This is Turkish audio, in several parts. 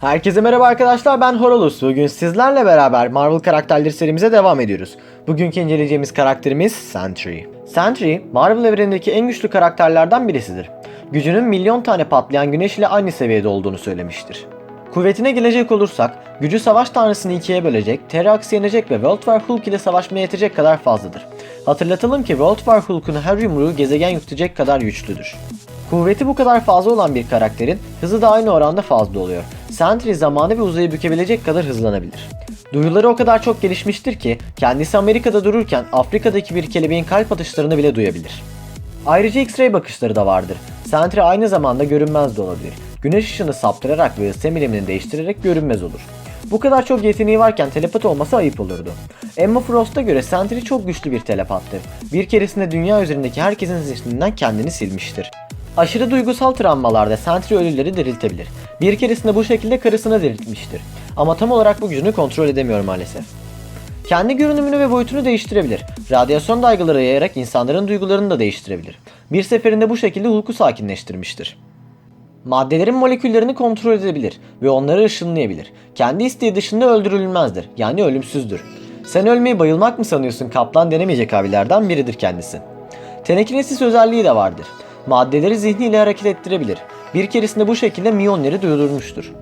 Herkese merhaba arkadaşlar ben Horolus. Bugün sizlerle beraber Marvel karakterleri serimize devam ediyoruz. Bugünkü inceleyeceğimiz karakterimiz Sentry. Sentry, Marvel evrenindeki en güçlü karakterlerden birisidir. Gücünün milyon tane patlayan güneş ile aynı seviyede olduğunu söylemiştir. Kuvvetine gelecek olursak, gücü savaş tanrısını ikiye bölecek, Terrax'ı yenecek ve World War Hulk ile savaşmaya yetecek kadar fazladır. Hatırlatalım ki World War Hulk'un her yumruğu gezegen yutacak kadar güçlüdür. Kuvveti bu kadar fazla olan bir karakterin hızı da aynı oranda fazla oluyor. Sentry zamanı ve uzayı bükebilecek kadar hızlanabilir. Duyuları o kadar çok gelişmiştir ki kendisi Amerika'da dururken Afrika'daki bir kelebeğin kalp atışlarını bile duyabilir. Ayrıca X-ray bakışları da vardır. Sentry aynı zamanda görünmez de olabilir. Güneş ışını saptırarak ve ısı emilimini değiştirerek görünmez olur. Bu kadar çok yeteneği varken telepat olması ayıp olurdu. Emma Frost'a göre Sentry çok güçlü bir telepattır. Bir keresinde dünya üzerindeki herkesin zihninden kendini silmiştir. Aşırı duygusal travmalarda Sentry ölüleri diriltebilir. Bir keresinde bu şekilde karısını diriltmiştir. Ama tam olarak bu gücünü kontrol edemiyor maalesef. Kendi görünümünü ve boyutunu değiştirebilir. Radyasyon dalgaları yayarak insanların duygularını da değiştirebilir. Bir seferinde bu şekilde Hulk'u sakinleştirmiştir. Maddelerin moleküllerini kontrol edebilir ve onları ışınlayabilir. Kendi isteği dışında öldürülmezdir. Yani ölümsüzdür. Sen ölmeyi bayılmak mı sanıyorsun kaplan denemeyecek abilerden biridir kendisi. Telekinesis özelliği de vardır. Maddeleri zihniyle hareket ettirebilir. Bir keresinde bu şekilde miyonları durdurmuştur.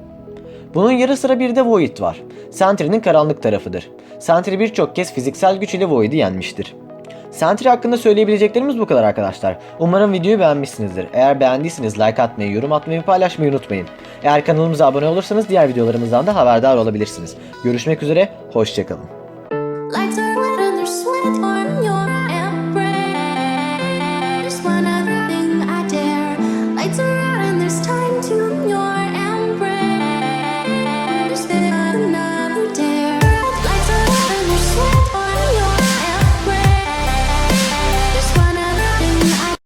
Bunun yarı sıra bir de Void var. Sentry'nin karanlık tarafıdır. Sentry birçok kez fiziksel güç ile Void'i yenmiştir. Sentry hakkında söyleyebileceklerimiz bu kadar arkadaşlar. Umarım videoyu beğenmişsinizdir. Eğer beğendiyseniz like atmayı, yorum atmayı ve paylaşmayı unutmayın. Eğer kanalımıza abone olursanız diğer videolarımızdan da haberdar olabilirsiniz. Görüşmek üzere, hoşçakalın. Lights